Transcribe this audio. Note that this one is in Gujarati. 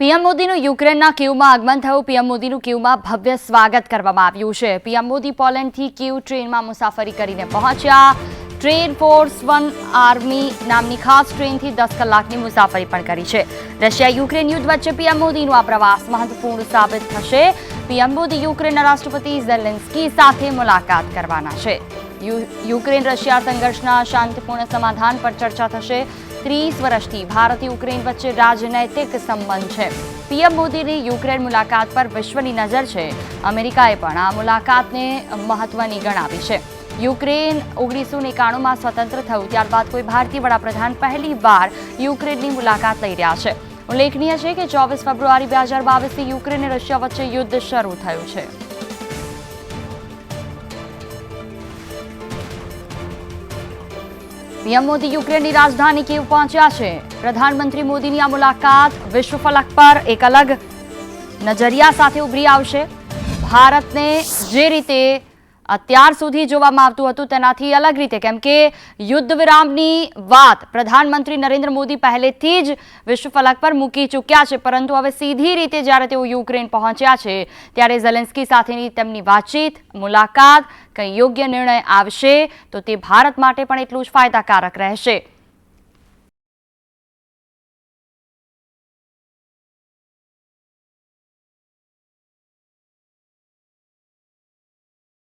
પીએમ મોદીનું યુક્રેનના કીવમાં આગમન થયું. પીએમ મોદીનું કીવમાં ભવ્ય સ્વાગત કરવામાં આવ્યું છે. પીએમ મોદી પોલેન્ડથી કીવ ટ્રેનમાં મુસાફરી કરીને પહોંચ્યા. ટ્રેન ફોર્સ વન આર્મી નામની ખાસ ટ્રેનથી દસ કલાકની મુસાફરી પણ કરી છે. રશિયા યુક્રેન યુદ્ધ વચ્ચે પીએમ મોદીનું આ પ્રવાસ મહત્વપૂર્ણ સાબિત થશે. પીએમ મોદી યુક્રેનના રાષ્ટ્રપતિ ઝેલેન્સ્કી સાથે મુલાકાત કરવાના છે. યુક્રેન રશિયા સંઘર્ષના શાંતિપૂર્ણ સમાધાન પર ચર્ચા થશે. ત્રીસ વર્ષથી ભારત યુક્રેન વચ્ચે રાજનૈતિક સંબંધ છે. પીએમ મોદીની યુક્રેન મુલાકાત પર વિશ્વની નજર છે. અમેરિકાએ પણ આ મુલાકાતને મહત્વની ગણાવી છે. યુક્રેન ઓગણીસો એકાણુંમાં સ્વતંત્ર થયું, ત્યારબાદ કોઈ ભારતીય વડાપ્રધાન પહેલી વાર યુક્રેનની મુલાકાત લઈ રહ્યા છે. ઉલ્લેખનીય છે કે ચોવીસ ફેબ્રુઆરી બે હજાર બાવીસથી યુક્રેન અને રશિયા વચ્ચે યુદ્ધ શરૂ થયું છે. પીએમ મોદી યુક્રેનની રાજધાની કીવ પહોંચ્યા છે. પ્રધાનમંત્રી મોદીની આ મુલાકાત વિશ્વ ફલક પર એક અલગ નજરિયા સાથે ઉભરી આવશે. ભારતને જે રીતે અત્યાર સુધી જોવામાં આવતું હતું તેનાથી અલગ રીતે, કેમ કે યુદ્ધ વિરામની વાત પ્રધાનમંત્રી નરેન્દ્ર મોદી પહેલેથી જ વિશ્વ ફલક પર મૂકી ચૂક્યા છે, પરંતુ હવે સીધી રીતે જ્યારે તેઓ યુક્રેન પહોંચ્યા છે, ત્યારે ઝેલેન્સ્કી સાથેની તેમની વાતચીત, મુલાકાત કંઈ યોગ્ય નિર્ણય આવશે તો તે ભારત માટે પણ એટલું જ ફાયદાકારક રહેશે.